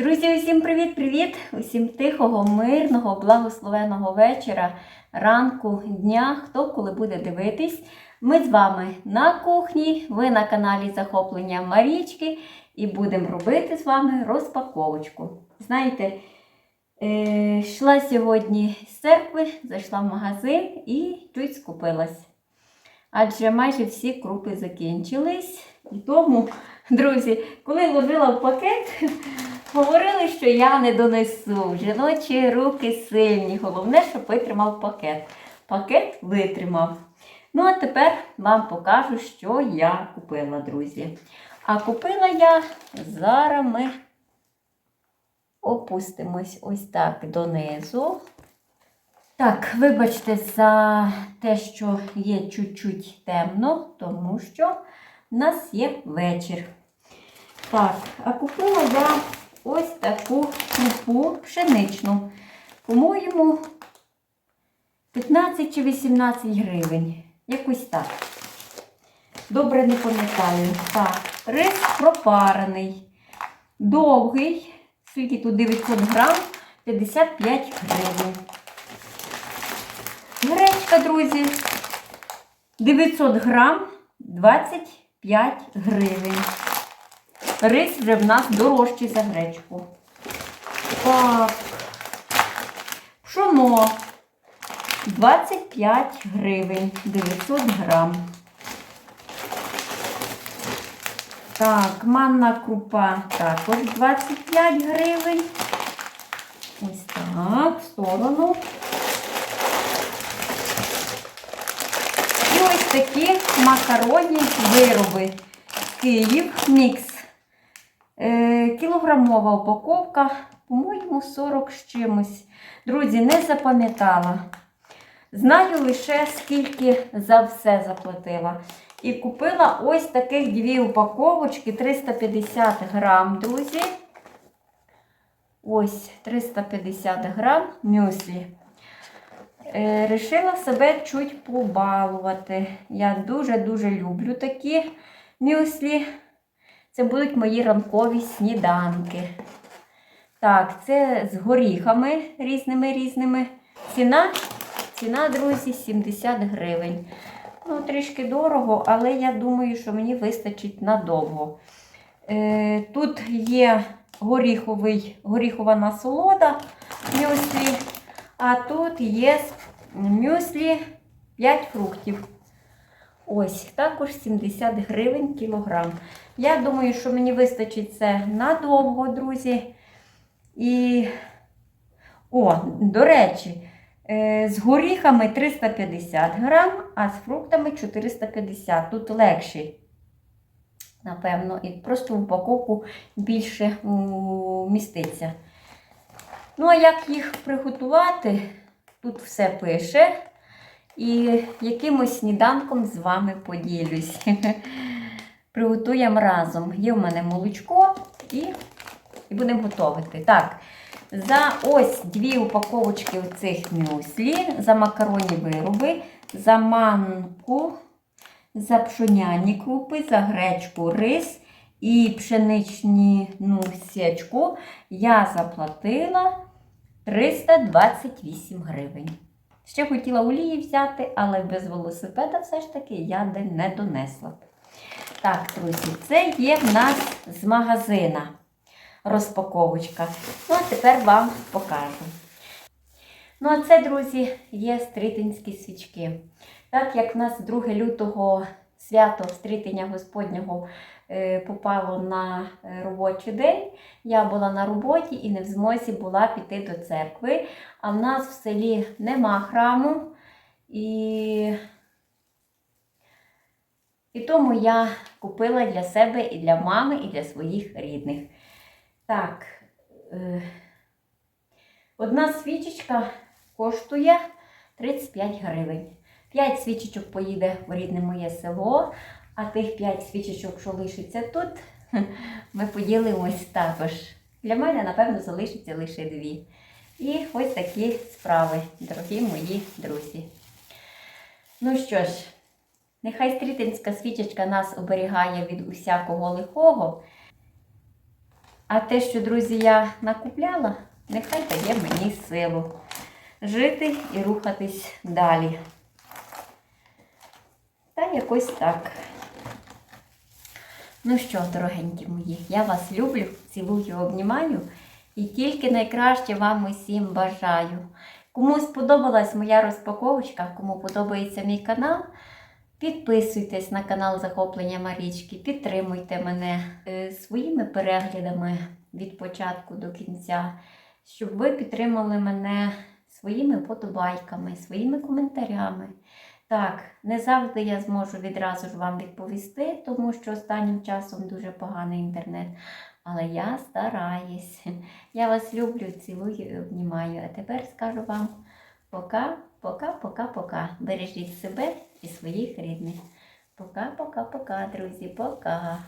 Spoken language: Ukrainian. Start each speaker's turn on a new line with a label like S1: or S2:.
S1: Друзі, усім привіт-привіт! Усім тихого, мирного, благословеного вечора, ранку, дня, хто коли буде дивитись. Ми з вами на кухні, ви на каналі Захоплення Марічки і будемо робити з вами розпаковочку. Знаєте, е, йшла сьогодні з церкви, зайшла в магазин і чуть скупилась. Адже майже всі крупи закінчились. І тому, друзі, коли ложила в пакет, говорили, що я не донесу. Жіночі руки сильні. Головне, щоб витримав пакет. Пакет витримав. Ну, а тепер вам покажу, що я купила, друзі. А купила я, зараз ми опустимось ось так донизу. Так, вибачте за те, що є чуть-чуть темно, тому що в нас є вечір. Так, а купила я ось таку крупу пшеничну. По-моєму, 15 чи 18 гривень. Якось так. Добре не пам'ятаю. Так, рис пропарений. Довгий. Скільки тут 900 грам, 55 гривень. Гречка, друзі, 900 грам, 25 гривень. Рис вже в нас дорожчий за гречку. Так. Пшоно 25 гривень, 900 грам. Так, манна крупа також 25 гривень. Ось так, в сторону. І ось такі макаронні вироби. Київ мікс. Е, кілограмова упаковка, по-моєму, 40 з чимось. Друзі, не запам'ятала. Знаю лише, скільки за все заплатила. І купила ось таких дві упаковочки 350 грам, друзі. Ось 350 грам мюслі. Е, Рішила себе чуть побалувати. Я дуже-дуже люблю такі мюслі. Це будуть мої ранкові сніданки. Так, це з горіхами різними різними. Ціна, ціна, друзі, 70 гривень. Ну, трішки дорого, але я думаю, що мені вистачить надовго. Е, тут є горіховий, горіхова насолода мюслі, а тут є мюслі 5 фруктів. Ось, також 70 гривень кілограм. Я думаю, що мені вистачить це надовго, друзі. І, о, до речі, е, з горіхами 350 грам, а з фруктами 450. Тут легший, напевно, і просто в упаковку більше міститься. Ну, а як їх приготувати, тут все пише. І якимось сніданком з вами поділюсь. Приготуємо разом. Є в мене молочко і, і будемо готувати. Так, за ось дві упаковочки цих мюслі, за макаронні вироби, за манку, за пшоняні крупи, за гречку рис і пшеничні ну, сечку я заплатила 328 гривень. Ще хотіла олії взяти, але без велосипеда все ж таки я не донесла. Так, друзі, це є в нас з магазина розпаковочка. Ну, а тепер вам покажу. Ну, а це, друзі, є стрітинські свічки. Так як в нас 2 лютого свято стрітення Господнього е, попало на робочий день, я була на роботі і не в змозі була піти до церкви. А в нас в селі нема храму. І і тому я купила для себе і для мами, і для своїх рідних. Так, е, одна свічечка коштує 35 гривень. 5 свічечок поїде в рідне моє село, а тих 5 свічечок, що лишиться тут, ми поділимось також. Для мене, напевно, залишиться лише дві. І ось такі справи, дорогі мої друзі. Ну що ж, нехай стрітинська свічечка нас оберігає від усякого лихого. А те, що, друзі, я накупляла, нехай дає мені силу жити і рухатись далі. Якось так. Ну що, дорогенькі мої, я вас люблю, цілую, обнімаю і тільки найкраще вам усім бажаю. Кому сподобалась моя розпаковочка, кому подобається мій канал, підписуйтесь на канал Захоплення Марічки, підтримуйте мене е, своїми переглядами від початку до кінця, щоб ви підтримали мене своїми подобайками, своїми коментарями. Так, не завжди я зможу відразу ж вам відповісти, тому що останнім часом дуже поганий інтернет. Але я стараюсь. Я вас люблю, цілую і обнімаю. А тепер скажу вам пока, пока, пока, пока. Бережіть себе і своїх рідних. Пока, пока, пока, друзі, пока.